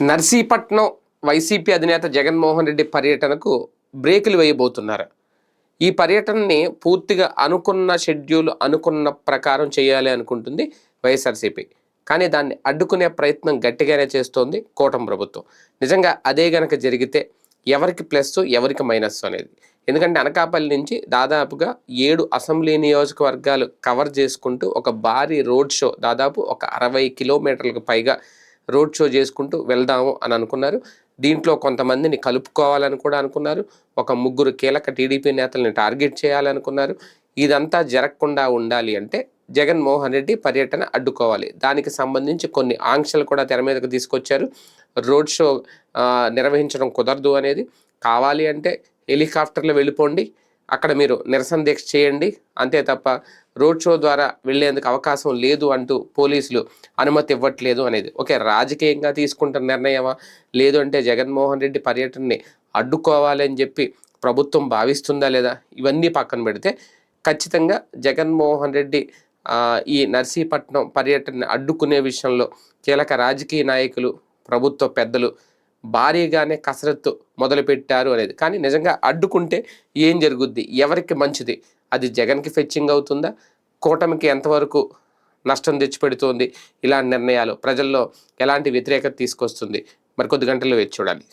Narsipatnam YCP అధినేత జగన్మోహన్ రెడ్డి పర్యటనకు బ్రేకులు వేయబోతున్నారు. ఈ పర్యటనని పూర్తిగా అనుకున్న షెడ్యూల్ అనుకున్న ప్రకారం చేయాలి అనుకుంటుంది వైఎస్ఆర్సీపీ. కానీ దాన్ని అడ్డుకునే ప్రయత్నం గట్టిగానే చేస్తోంది కూటమి ప్రభుత్వం. నిజంగా అదే గనక జరిగితే ఎవరికి ప్లస్ ఎవరికి మైనస్ అనేది. ఎందుకంటే అనకాపల్లి నుంచి దాదాపుగా ఏడు అసెంబ్లీ నియోజకవర్గాలు కవర్ చేసుకుంటూ ఒక భారీ రోడ్ షో దాదాపు ఒక అరవై కిలోమీటర్లకు పైగా రోడ్ షో చేసుకుంటూ వెళ్దాము అని అనుకున్నారు. దీంట్లో కొంతమందిని కలుపుకోవాలని కూడా అనుకున్నారు. ఒక ముగ్గురు కీలక టీడీపీ నేతల్ని టార్గెట్ చేయాలనుకున్నారు ఇదంతా జరగకుండా ఉండాలి అంటే జగన్మోహన్ రెడ్డి పర్యటన అడ్డుకోవాలి. దానికి సంబంధించి కొన్ని ఆంక్షలు కూడా తెర మీదకు తీసుకొచ్చారు. రోడ్ షో నిర్వహించడం కుదరదు అనేది. కావాలి అంటే హెలికాప్టర్లో వెళ్ళిపోండి. అక్కడ మీరు నిరసన దీక్ష చేయండి. అంతే తప్ప రోడ్ షో ద్వారా వెళ్ళేందుకు అవకాశం లేదు అంటూ పోలీసులు అనుమతి ఇవ్వట్లేదు అనేది. ఓకే రాజకీయంగా తీసుకుంటున్న నిర్ణయమా? లేదు అంటే జగన్మోహన్ రెడ్డి పర్యటనని అడ్డుకోవాలని చెప్పి ప్రభుత్వం భావిస్తుందా లేదా? ఇవన్నీ పక్కన పెడితే ఖచ్చితంగా జగన్మోహన్ రెడ్డి ఈ నర్సీపట్నం పర్యటనని అడ్డుకునే విషయంలో కీలక రాజకీయ నాయకులు ప్రభుత్వ పెద్దలు భారీగానే కసరత్తు మొదలుపెట్టారు అనేది. కానీ నిజంగా అడ్డుకుంటే ఏం జరుగుద్ది? ఎవరికి మంచిది? అది జగన్కి ఫెచ్చింగ్ అవుతుందా? కూటమికి ఎంతవరకు నష్టం తెచ్చిపెడుతోంది? ఇలాంటి నిర్ణయాలు ప్రజల్లో ఎలాంటి వ్యతిరేకత తీసుకొస్తుంది? మరికొద్ది గంటల్లో వేచి చూడాలి.